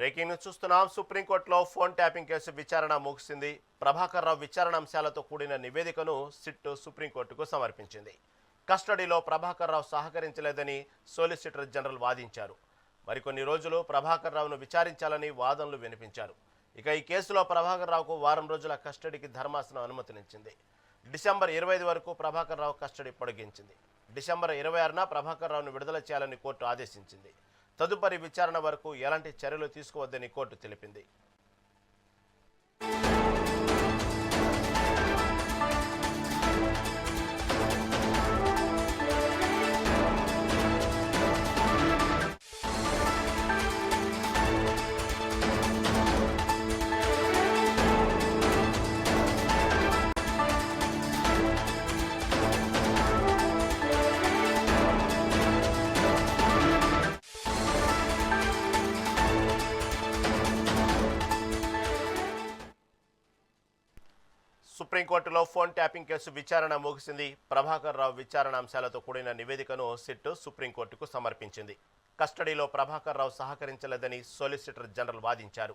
Breaking news చూస్తున్నాం. సుప్రీంకోర్టులో phone tapping case విచారణ ముగిసింది. ప్రభాకర్ రావు విచారణ అంశాలతో కూడిన నివేదికను సిట్ సుప్రీంకోర్టుకు సమర్పించింది. కస్టడీలో ప్రభాకర్ రావు సహకరించలేదని సోలిసిటర్ జనరల్ వాదించారు. మరికొన్ని రోజులు ప్రభాకర్ రావును విచారించాలని వాదనలు వినిపించారు. ఇక ఈ కేసులో ప్రభాకర్ రావుకు వారం రోజుల కస్టడీకి ధర్మాసనం అనుమతినిచ్చింది. డిసెంబర్ ఇరవై ఐదు వరకు ప్రభాకర్ రావు కస్టడీ పొడిగించింది. డిసెంబర్ ఇరవై ఆరున ప్రభాకర్ రావును విడుదల చేయాలని కోర్టు ఆదేశించింది. తదుపరి విచారణ వరకు ఎలాంటి చర్యలు తీసుకోవద్దని కోర్టు తెలిపింది. సుప్రీంకోర్టులో ఫోన్ ట్యాపింగ్ కేసు విచారణ ముగిసింది. ప్రభాకర్ రావు విచారణ అంశాలతో కూడిన నివేదికను సిట్ సుప్రీంకోర్టుకు సమర్పించింది. కస్టడీలో ప్రభాకర్ రావు సహకరించలేదని సోలిసిటర్ జనరల్ వాదించారు.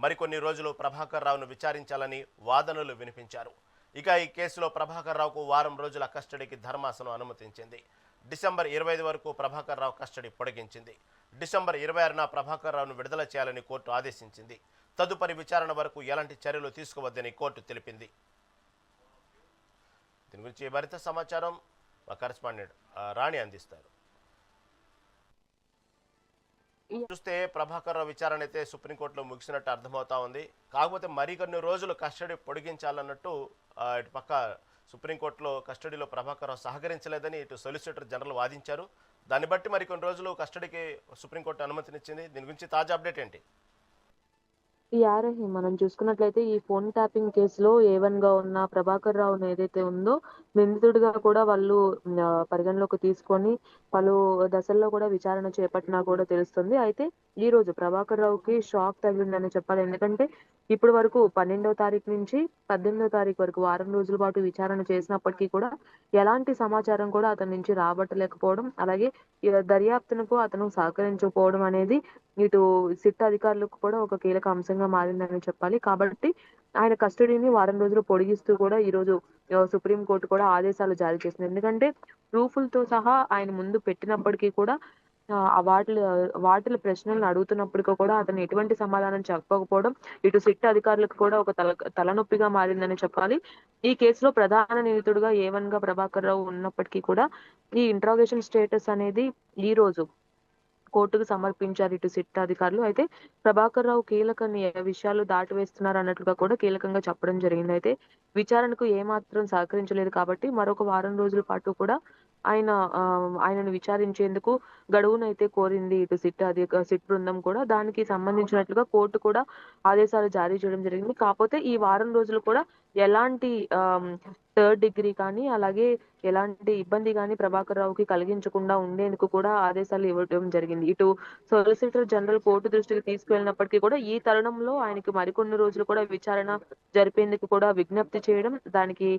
మరికొన్ని రోజులు ప్రభాకర్ రావును విచారించాలని వాదనలు వినిపించారు. ఇక ఈ కేసులో ప్రభాకర్ రావుకు వారం రోజుల కస్టడీకి ధర్మాసనం అనుమతించింది. డిసెంబర్ ఇరవై ఐదు వరకు ప్రభాకర్ రావు కస్టడీ పొడిగించింది. డిసెంబర్ ఇరవై ఆరున ప్రభాకర్ రావును విడుదల చేయాలని కోర్టు ఆదేశించింది. తదుపరి విచారణ వరకు ఎలాంటి చర్యలు తీసుకోవద్దని కోర్టు తెలిపింది. దీని గురించి మరింత సమాచారం మా కరెస్పాండెంట్ రాణి అందిస్తారు. చూస్తే ప్రభాకర్ రావు విచారణ అయితే సుప్రీంకోర్టులో ముగిసినట్టు అర్థమవుతా ఉంది. కాకపోతే మరికొన్ని రోజులు కస్టడీ పొడిగించాలన్నట్టు ఇటు పక్క సుప్రీంకోర్టులో కస్టడీలో ప్రభాకర్ రావు సహకరించలేదని ఇటు సొలిసిటర్ జనరల్ వాదించారు. దాన్ని బట్టి మరికొన్ని రోజులు కస్టడీకి సుప్రీంకోర్టు అనుమతినిచ్చింది. దీని గురించి తాజా అప్డేట్ ఏంటి? ఈ ఆర్ఐ మనం చూసుకున్నట్లయితే ఈ ఫోన్ ట్యాపింగ్ కేసులో ఏ వన్గా ఉన్న ప్రభాకర్ రావును ఏదైతే ఉందో నిందితుడిగా కూడా వాళ్ళు పరిగణలోకి తీసుకొని పలు దశల్లో కూడా విచారణ చేపట్టినా కూడా తెలుస్తుంది. అయితే ఈ రోజు ప్రభాకర్ రావుకి షాక్ తగిలిందని చెప్పాలి. ఎందుకంటే ఇప్పటి వరకు పన్నెండవ తారీఖు నుంచి పద్దెనిమిదవ తారీఖు వరకు వారం రోజుల పాటు విచారణ చేసినప్పటికీ కూడా ఎలాంటి సమాచారం కూడా అతని నుంచి రాబట్టలేకపోవడం అలాగే దర్యాప్తునకు అతను సహకరించకపోవడం అనేది ఇటు సిట్ అధికారులకు కూడా ఒక కీలక అంశంగా మారిందని చెప్పాలి. కాబట్టి ఆయన కస్టడీని వారం రోజులు పొడిగిస్తూ కూడా ఈ రోజు సుప్రీం కోర్టు కూడా ఆదేశాలు జారీ చేసింది. ఎందుకంటే ప్రూఫ్లతో సహా ఆయన ముందు పెట్టినప్పటికీ కూడా ఆ, వాటి వాటిల ప్రశ్నలను అడుగుతున్నప్పటికీ కూడా అతను ఎటువంటి సమాధానం చెప్పకపోవడం ఇటు సిట్ అధికారులకు కూడా ఒక తల తలనొప్పిగా మారిందని చెప్పాలి. ఈ కేసులో ప్రధాన నిందితుడుగా ఏ వన్గా ప్రభాకర్ రావు ఉన్నప్పటికీ కూడా ఈ ఇంట్రాగేషన్ స్టేటస్ అనేది ఈ రోజు కోర్టుకు సమర్పించారు ఇటు సిట్ అధికారులు అయితే ప్రభాకర్ రావు కీలక విషయాలు దాటివేస్తున్నారు అన్నట్లుగా కూడా కీలకంగా చెప్పడం జరిగింది. అయితే విచారణకు ఏమాత్రం సహకరించలేదు కాబట్టి మరొక వారం రోజుల పాటు కూడా ఆయన ఆయనను విచారించేందుకు గడువునైతే కోరింది ఇటు సిట్ అధిక సిట్ బృందం కూడా. దానికి సంబంధించినట్లుగా కోర్టు కూడా ఆదేశాలు జారీ చేయడం జరిగింది. కాకపోతే ఈ వారం రోజులు కూడా ఎలాంటి థర్డ్ డిగ్రీ కానీ అలాగే ఎలాంటి ఇబ్బంది కానీ ప్రభాకర్ రావుకి కలిగించకుండా ఉండేందుకు కూడా ఆదేశాలు ఇవ్వడం జరిగింది. ఇటు సొలిసిటర్ జనరల్ కోర్టు దృష్టికి తీసుకువెళ్ళినప్పటికీ కూడా ఈ తరుణంలో ఆయనకి మరికొన్ని రోజులు కూడా విచారణ జరిపేందుకు కూడా విజ్ఞప్తి చేయడం దానికి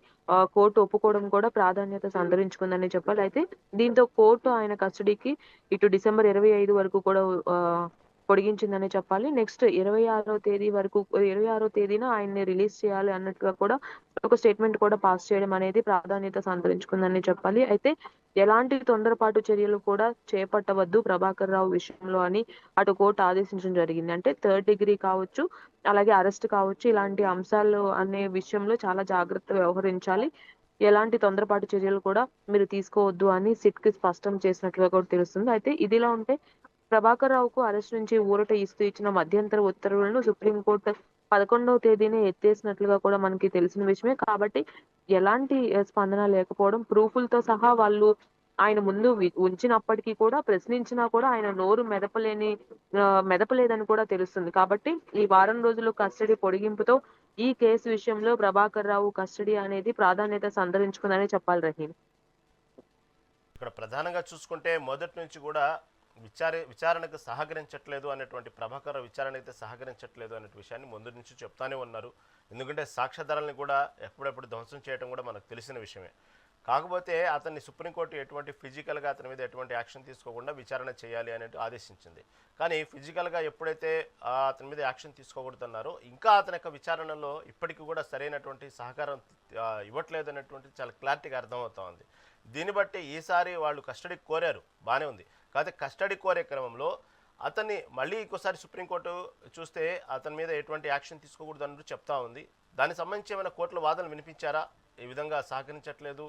కోర్టు ఒప్పుకోవడం కూడా ప్రాధాన్యత సంతరించుకుందని చెప్పాలి. అయితే దీంతో కోర్టు ఆయన కస్టడీకి ఇటు డిసెంబర్ ఇరవై ఐదు వరకు కూడా పొడిగించిందని చెప్పాలి. నెక్స్ట్ ఇరవై ఆరో తేదీ వరకు ఇరవై ఆరో తేదీన ఆయన్ని రిలీజ్ చేయాలి అన్నట్టుగా కూడా ఒక స్టేట్మెంట్ కూడా పాస్ చేయడం అనేది ప్రాధాన్యత సంతరించుకుందని చెప్పాలి. అయితే ఎలాంటి తొందరపాటు చర్యలు కూడా చేపట్టవద్దు ప్రభాకర్ రావు విషయంలో అని అటు కోర్టు ఆదేశించడం జరిగింది. అంటే థర్డ్ డిగ్రీ కావచ్చు అలాగే అరెస్ట్ కావచ్చు ఇలాంటి అంశాలు అనే విషయంలో చాలా జాగ్రత్త వ్యవహరించాలి. ఎలాంటి తొందరపాటు చర్యలు కూడా మీరు తీసుకోవద్దు అని సిట్కి స్పష్టం చేసినట్లుగా కూడా తెలుస్తుంది. అయితే ఇదిలా ఉంటే ప్రభాకర్ రావుకు అరెస్ట్ నుంచి ఊరట ఇస్తూ ఇచ్చిన మధ్యంతర ఉత్తర్వులను సుప్రీంకోర్టు పదకొండవ తేదీనే ఎత్తేసినట్లుగా కూడా మనకి తెలిసిన విషయమే. కాబట్టి ఎలాంటి స్పందన లేకపోవడం ప్రూఫులతో సహా వాళ్ళు ఆయన ముందు ఉంచినప్పటికీ కూడా ప్రశ్నించినా కూడా ఆయన నోరు మెదపలేని మెదపలేదని కూడా తెలుస్తుంది. కాబట్టి ఈ వారం రోజులు కస్టడీ పొడిగింపుతో ఈ కేసు విషయంలో ప్రభాకర్ రావు కస్టడీ అనేది ప్రాధాన్యత సంతరించుకుందని చెప్పాలి రహీం. ఇక్కడ ప్రధానంగా చూసుకుంటే మొదటి నుంచి కూడా విచార విచారణకు సహకరించట్లేదు అనేటువంటి ప్రభాకర్ విచారణ అయితే సహకరించట్లేదు అనే విషయాన్ని ముందు నుంచి చెప్తానే ఉన్నారు. ఎందుకంటే సాక్ష్యాధారాలను కూడా ఎప్పుడెప్పుడు ధ్వంసం చేయడం కూడా మనకు తెలిసిన విషయమే. కాకపోతే అతన్ని సుప్రీంకోర్టు ఎటువంటి ఫిజికల్గా అతని మీద ఎటువంటి యాక్షన్ తీసుకోకుండా విచారణ చేయాలి అనేది ఆదేశించింది. కానీ ఫిజికల్గా ఎప్పుడైతే అతని మీద యాక్షన్ తీసుకోకూడదన్నారో ఇంకా అతని యొక్క విచారణలో ఇప్పటికీ కూడా సరైనటువంటి సహకారం ఇవ్వట్లేదు అనేటువంటి చాలా క్లారిటీగా అర్థమవుతా ఉంది. దీన్ని బట్టి ఈసారి వాళ్ళు కస్టడీ కోరారు. బాగానే ఉంది. కాకపోతే కస్టడీ కోరే క్రమంలో అతన్ని మళ్ళీ ఇంకోసారి సుప్రీంకోర్టు చూస్తే అతని మీద ఎటువంటి యాక్షన్ తీసుకోకూడదు అన్నట్టు చెప్తా ఉంది. దానికి సంబంధించి ఏమైనా కోర్టుల వాదనలు వినిపించారా? ఈ విధంగా సహకరించట్లేదు.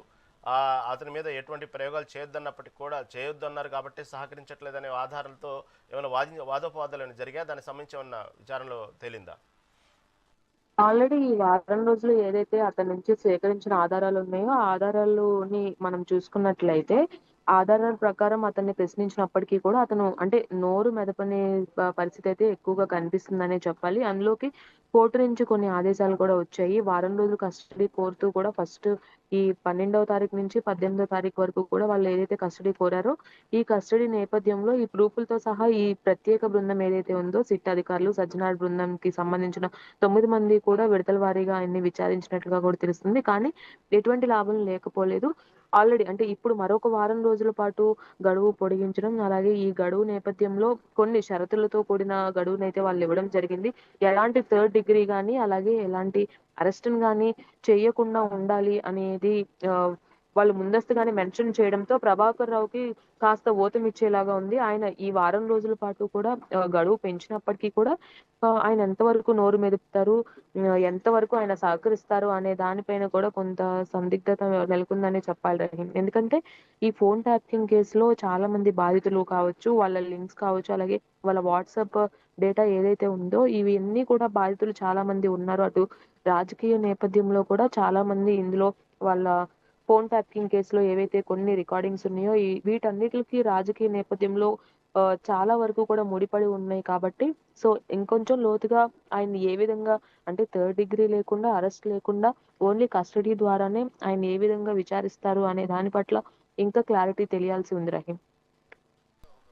అతని మీద ఎటువంటి ప్రయోగాలు చేయొద్దన్నప్పటికీ కూడా చేయొద్దన్నారు కాబట్టి సహకరించట్లేదు అనే ఆధారాలతో ఏమైనా వాది వాదోపవాదాలు ఏమైనా జరిగా దానికి సంబంధించి ఏమన్నా విచారణలో తేలిందా? ఆల్రెడీ ఈ వారం రోజులు ఏదైతే అతని నుంచి సేకరించిన ఆధారాలు ఉన్నాయో ఆ ఆధారాలని మనం చూసుకున్నట్లయితే ఆధారాల ప్రకారం అతన్ని ప్రశ్నించినప్పటికీ కూడా అతను అంటే నోరు మెదపనే పరిస్థితి అయితే ఎక్కువగా కనిపిస్తుందనే చెప్పాలి. అందులోకి కోర్టు నుంచి కొన్ని ఆదేశాలు కూడా వచ్చాయి. వారం రోజులు కస్టడీ కోరుతూ కూడా ఫస్ట్ ఈ పన్నెండవ తారీఖు నుంచి పద్దెనిమిదవ తారీఖు వరకు కూడా వాళ్ళు ఏదైతే కస్టడీ కోరారో ఈ కస్టడీ నేపథ్యంలో ఈ ప్రూఫ్లతో సహా ఈ ప్రత్యేక బృందం ఏదైతే ఉందో సిట్ అధికారులు సజ్జనార్ బృందంకి సంబంధించిన తొమ్మిది మంది కూడా విడతల వారీగా ఆయన్ని విచారించినట్లుగా కూడా తెలుస్తుంది. కానీ ఎటువంటి లాభం లేకపోలేదు. ఆల్రెడీ అంటే ఇప్పుడు మరొక వారం రోజుల పాటు గడువు పొడిగించడం అలాగే ఈ గడువు నేపథ్యంలో కొన్ని షరతులతో కూడిన గడువునైతే వాళ్ళు ఇవ్వడం జరిగింది. ఎలాంటి థర్డ్ డిగ్రీ కానీ అలాగే ఎలాంటి అరెస్ట్ని కానీ చేయకుండా ఉండాలి అనేది ఆ, వాళ్ళు ముందస్తుగానే మెన్షన్ చేయడంతో ప్రభాకర్ రావుకి కాస్త ఓతం ఇచ్చేలాగా ఉంది. ఆయన ఈ వారం రోజుల పాటు కూడా గడువు పెంచినప్పటికీ కూడా ఆయన ఎంతవరకు నోరు మెదుపుతారు ఎంతవరకు ఆయన సహకరిస్తారు అనే దానిపైన కూడా కొంత సందిగ్ధత నెలకొందని చెప్పాలి రహీం. ఎందుకంటే ఈ ఫోన్ ట్యాపింగ్ కేసులో చాలా మంది బాధితులు కావచ్చు వాళ్ళ లింక్స్ కావచ్చు అలాగే వాళ్ళ వాట్సాప్ డేటా ఏదైతే ఉందో ఇవన్నీ కూడా బాధితులు చాలా మంది ఉన్నారు. అటు రాజకీయ నేపథ్యంలో కూడా చాలా మంది ఇందులో వాళ్ళ ఫోన్ ట్యాపింగ్ కేసులో ఏవైతే కొన్ని రికార్డింగ్స్ ఉన్నాయో ఈ వీటన్నిటికి రాజకీయ నేపథ్యంలో చాలా వరకు కూడా ముడిపడి ఉన్నాయి కాబట్టి సో ఇంకొంచెం లోతుగా ఆయన ఏ విధంగా అంటే థర్డ్ డిగ్రీ లేకుండా అరెస్ట్ లేకుండా ఓన్లీ కస్టడీ ద్వారానే ఆయన ఏ విధంగా విచారిస్తారు అనే దాని పట్ల ఇంకా క్లారిటీ తెలియాల్సి ఉంది రహీం.